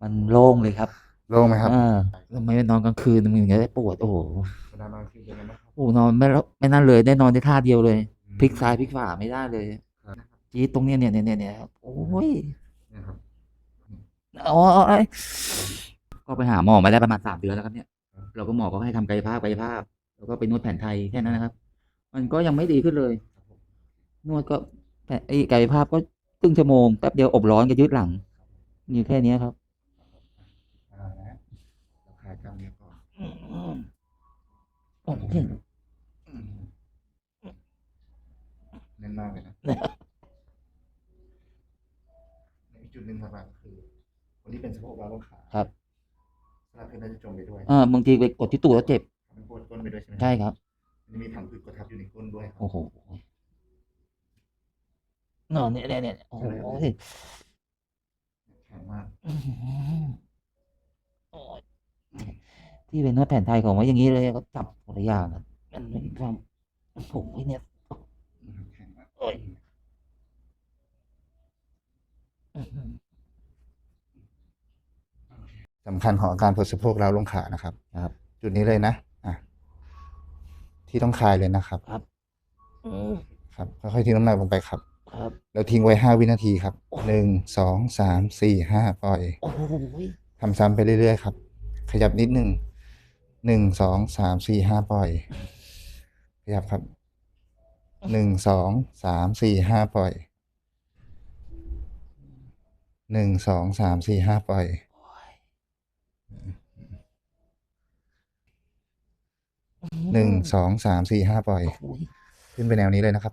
มันโล่งเลยครับโล่งไหมครับเออทำไมไม่นอนกลางคืนมันถึงจะได้ปวดโอ้โหเวลานอนคือเป็นไงบ้างครับโอ้โหนอนไม่รับไม่นั่นเลยได้นอนได้ท่าเดียวเลยพลิกซ้ายพลิกขวาไม่ได้เลยครับจี๊ดตรงเนี้ยเนี่ยเนี่ยเนี่ยเนี่ยโอ้ยเนี่ยครับอ๋อก็ไปหาหมอมาได้ประมาณสามเดือนแล้วครับเนี่ย เราก็หมอก็ให้ทำกายภาพกายภาพ แล้วก็ไปนวดแผนไทยแค่นั้นนะครับ มันก็ยังไม่ดีขึ้นเลย นวดก็แผนไอ้กายภาพก็ครึ่งชั่วโมงแป๊บเดียวอบร้อนก็ยืดหลังมีแค่เนี้ยครับอ่านะ เราคลายกล้ามเนื้อก่อนโอ้โหอืมแน่นมากเลยนะอีกจุดหนึ่งหลักๆก็คือคนที่เป็นสะโพกล้าวลงขาครับสลับเพศน่าจะจมไปด้วยเออบางทีไปกดที่ตูดแล้วเจ็บมันปวดก้นไปด้วยใช่ไหมใช่ครับมันจะมีถังผืดกดทับอยู่ในก้นด้วยครับโอ้โหนอนเนี่ยเนี่ยเนี่ยโอ้โหแข็งมากอื้อหือโอ้ย ที่เป็นนวดแผนไทยของไว้อย่างนี้เลยก็จับคนละอย่างอะมันมีความโอ้โหเนี่ยนะครับแข็งมากโอ้ยอื้อหือสำคัญของอาการปวดสะโพกล้าวลงขานะครับ ครับ จุดนี้เลยนะอะที่ต้องคลายเลยนะครับอืมครับค่อยๆทิ้งน้ำหนักลงไปครับ ครับ แล้วทิ้งไว้ห้าวินาทีครับหนึ่งสองสามสี่ห้าปล่อยโอ้โหทำซ้ำไปเรื่อยๆครับ ขยับนิดหนึ่ง หนึ่งสองสามสี่ห้าปล่อยขยับครับหนึ่งสองสามสี่ห้าปล่อยหนึ่งสองสามสี่ห้าปล่อยหนึ่งสองสามสี่ห้าปล่อย ขึ้นไปแนวนี้เลยนะครับ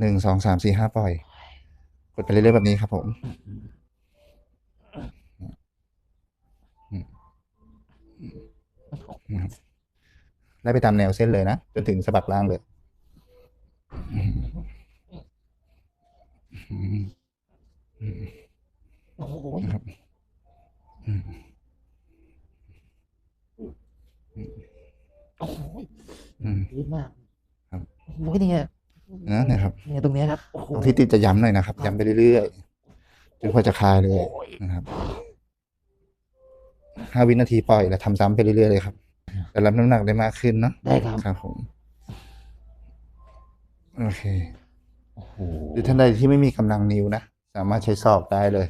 หนึ่งสองสามสี่ห้าปล่อย กดไปเรื่อยๆแบบนี้ครับผมนะครับ ไล่ไปตามแนวเส้นเลยนะ จนถึงสะบักล่างเลยโอ้โหนะครับโอ้โหอืมดีมากครับโอ้โหเนี่ยนะนะครับเนี่ยตรงเนี้ยครับโอ้โหตรงที่ติดจะย้ำหน่อยนะครับ ย้ำไปเรื่อยๆจนกว่าจะคลายเลยนะครับ ห้าวินาทีปล่อยแล้วทำซ้ำไปเรื่อยๆเลยครับแต่รับน้ำหนักได้มากขึ้นเนาะได้ครับ ครับผมโอเคโอ้โหหรือท่านใดที่ไม่มีกำลังนิ้วนะสามารถใช้ศอกได้เลย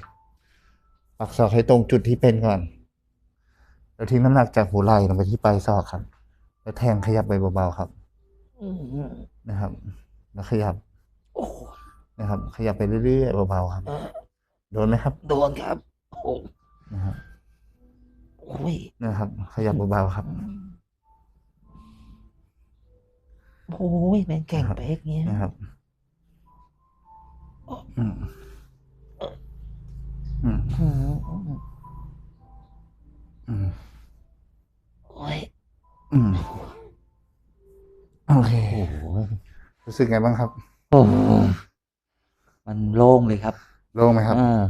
ปักศอกให้ตรงจุดที่เป็นก่อน แล้วทิ้งน้ำหนักจากหัวไหล่ลงไปที่ปลายศอกครับ แล้วแทงขยับไปเบาๆครับอืมนะครับ แล้วขยับโอ้โหนะครับ ขยับไปเรื่อยๆเบาๆครับเออโดนไหมครับ โดนครับโอ้โหนะครับโอ้ยนะครับ ขยับเบาๆครับโอ้ยแม่งแข่งเป๊กเงี้ยนะครับอืมอืมอืมอืมโอ้ยอืมโอเคโอ้โหรู้สึกไงบ้างครับ โอ้โหมันโล่งเลยครับ โล่งไหมครับเออ